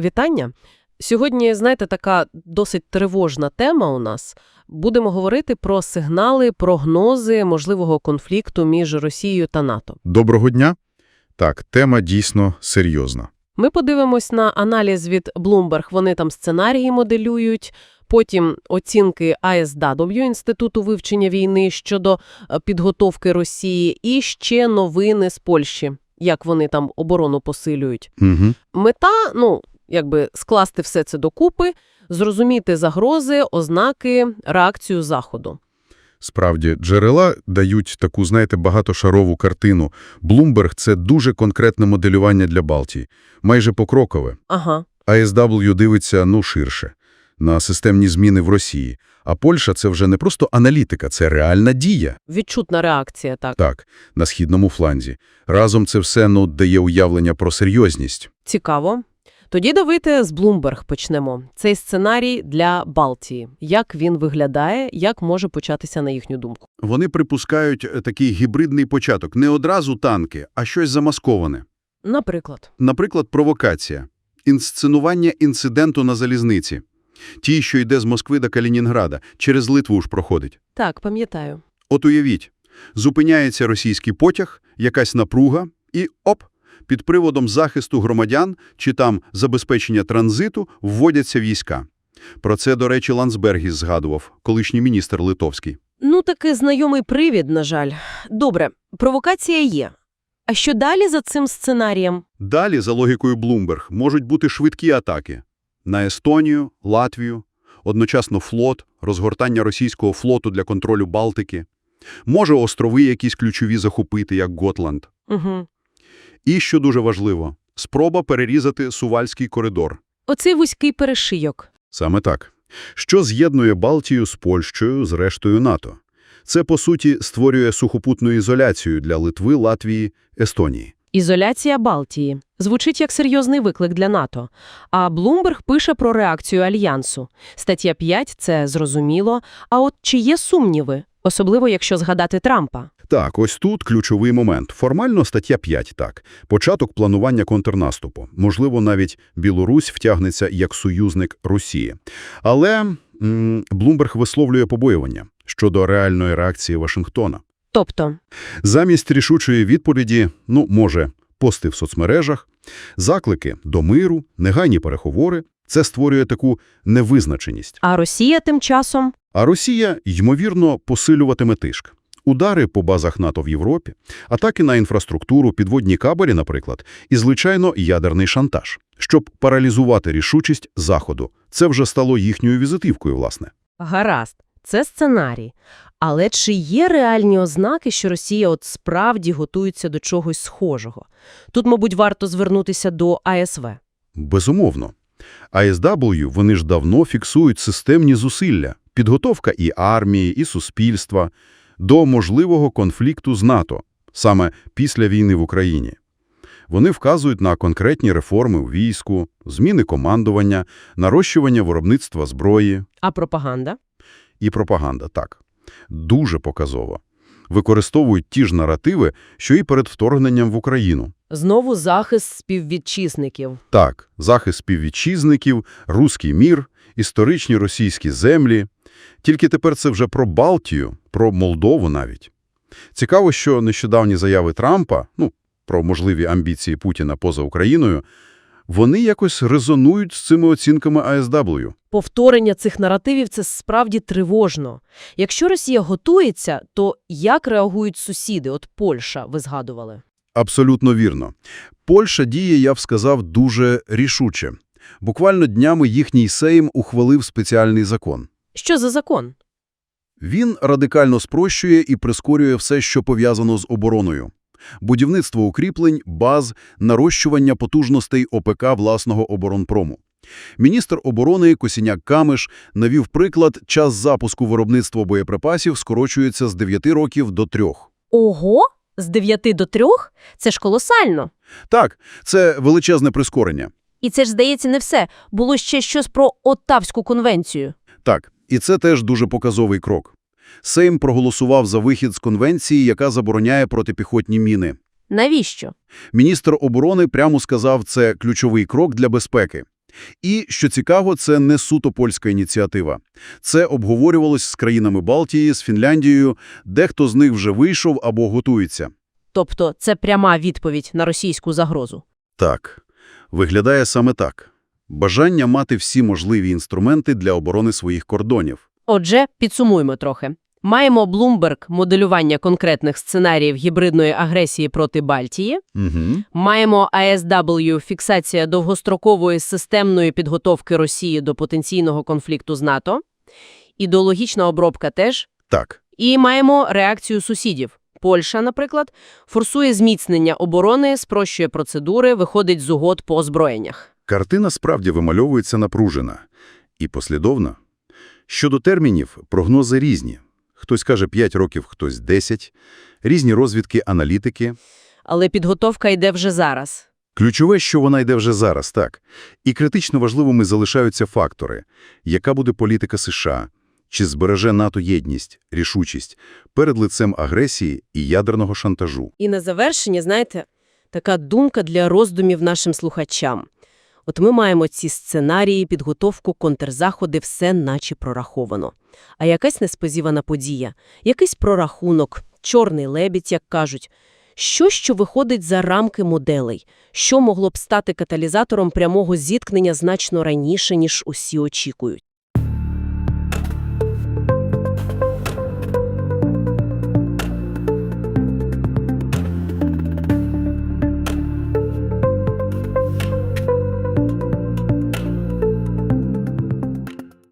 Вітання. Сьогодні, знаєте, така досить тривожна тема у нас. Будемо говорити про сигнали, прогнози можливого конфлікту між Росією та НАТО. Доброго дня. Так, тема дійсно серйозна. Ми подивимось на аналіз від Bloomberg, вони там сценарії моделюють, потім оцінки АСW, Інституту вивчення війни щодо е, підготовки Росії, і ще новини з Польщі, як вони там оборону посилюють. Угу. Мета, ну, якби скласти все це докупи, зрозуміти загрози, ознаки, реакцію Заходу. Справді, джерела дають таку, знаєте, багатошарову картину. Bloomberg – це дуже конкретне моделювання для Балтії, майже покрокове. Ага. АСW дивиться, ну, ширше, на системні зміни в Росії. А Польща – це вже не просто аналітика, це реальна дія. Відчутна реакція, так. Так, на східному фланзі. Разом це все, ну, дає уявлення про серйозність. Цікаво. Тоді давайте з Bloomberg почнемо. Цей сценарій для Балтії. Як він виглядає, як може початися на їхню думку? Вони припускають е, такий гібридний початок. Не одразу танки, а щось замасковане. Наприклад. Наприклад, провокація. Інсценування інциденту на залізниці. Ті, що йде з Москви до Калінінграда, через Литву ж проходить. Так, пам'ятаю. От уявіть, зупиняється російський потяг, якась напруга, і оп, під приводом захисту громадян чи там забезпечення транзиту вводяться війська. Про це, до речі, Ландсбергіс згадував, колишній міністр литовський. Ну, такий знайомий привід, на жаль. Добре, провокація є. А що далі за цим сценарієм? Далі, за логікою Bloomberg, можуть бути швидкі атаки на Естонію, Латвію, одночасно флот, розгортання російського флоту для контролю Балтики, може острови якісь ключові захопити, як Готланд. Угу. І, що дуже важливо, спроба перерізати Сувальський коридор. Оцей вузький перешийок. Саме так. Що з'єднує Балтію з Польщею, з рештою НАТО? Це, по суті, створює сухопутну ізоляцію для Литви, Латвії, Естонії. Ізоляція Балтії. Звучить як серйозний виклик для НАТО. А Bloomberg пише про реакцію Альянсу. Стаття 5 – це зрозуміло. А от чи є сумніви? Особливо, якщо згадати Трампа. Так, ось тут ключовий момент. Формально стаття 5, так. Початок планування контрнаступу. Можливо, навіть Білорусь втягнеться як союзник Росії. Але м, Блумберг висловлює побоювання щодо реальної реакції Вашингтона. Тобто, Замість рішучої відповіді, ну, може, пости в соцмережах, заклики до миру, негайні переговори – це створює таку невизначеність. а Росія тим часом? А Росія, ймовірно, посилюватиме тиск. Удари по базах НАТО в Європі, атаки на інфраструктуру, підводні кабелі, наприклад, і, звичайно, ядерний шантаж. Щоб паралізувати рішучість Заходу. Це вже стало їхньою візитивкою, власне. Гаразд, це сценарій. Але чи є реальні ознаки, що Росія от справді готується до чогось схожого? Тут, мабуть, варто звернутися до АСВ. Безумовно. АСW, вони ж давно фіксують системні зусилля, підготовка і армії, і суспільства до можливого конфлікту з НАТО, саме після війни в Україні. Вони вказують на конкретні реформи у війську, зміни командування, нарощування виробництва зброї А пропаганда? і пропаганда, так. Дуже показово. Використовують ті ж наративи, що і перед вторгненням в Україну. Знову захист співвітчизників. Так, захист співвітчизників, руський мір, історичні російські землі. Тільки тепер це вже про Балтію, про Молдову навіть. Цікаво, що нещодавні заяви Трампа, ну, про можливі амбіції Путіна поза Україною, вони якось резонують з цими оцінками АСW. Повторення цих наративів – це справді тривожно. Якщо Росія готується, то як реагують сусіди? От Польща, ви згадували. Абсолютно вірно. Польща діє, я б сказав, дуже рішуче. Буквально днями їхній Сейм ухвалив спеціальний закон. Що за закон? Він радикально спрощує і прискорює все, що пов'язано з обороною. Будівництво укріплень, баз, нарощування потужностей ОПК власного оборонпрому. Міністр оборони Косіняк-Камиш навів приклад, час запуску виробництва боєприпасів скорочується з 9 років до 3. Ого? З 9 до 3? Це ж колосально. Так, це величезне прискорення. І це ж, здається, не все. Було ще щось про Оттавську конвенцію. Так, і це теж дуже показовий крок. Сейм проголосував за вихід з конвенції, яка забороняє протипіхотні міни. Навіщо? Міністр оборони прямо сказав, це ключовий крок для безпеки. І, що цікаво, це не суто польська ініціатива. Це обговорювалось з країнами Балтії, з Фінляндією, дехто з них вже вийшов або готується. Тобто це пряма відповідь на російську загрозу. Так, виглядає саме так. Бажання мати всі можливі інструменти для оборони своїх кордонів. Отже, підсумуємо трохи. Маємо Bloomberg – моделювання конкретних сценаріїв гібридної агресії проти Бальтії. Угу. Маємо ASW – фіксація довгострокової системної підготовки Росії до потенційного конфлікту з НАТО. Ідеологічна обробка теж. Так. І маємо реакцію сусідів. Польща, наприклад, форсує зміцнення оборони, спрощує процедури, виходить з угод по озброєннях. Картина справді вимальовується напружена і послідовна. Щодо термінів, прогнози різні. Хтось каже 5 років, хтось 10. Різні розвідки, аналітики. Але підготовка йде вже зараз. Ключове, що вона йде вже зараз, так. І критично важливими залишаються фактори. Яка буде політика США? Чи збереже НАТО єдність, рішучість перед лицем агресії і ядерного шантажу? І на завершення, знаєте, така думка для роздумів нашим слухачам. От ми маємо ці сценарії, підготовку, контрзаходи, все наче прораховано. А якась несподівана подія, якийсь прорахунок, чорний лебідь, як кажуть. Що, що виходить за рамки моделей? Що могло б стати каталізатором прямого зіткнення значно раніше, ніж усі очікують?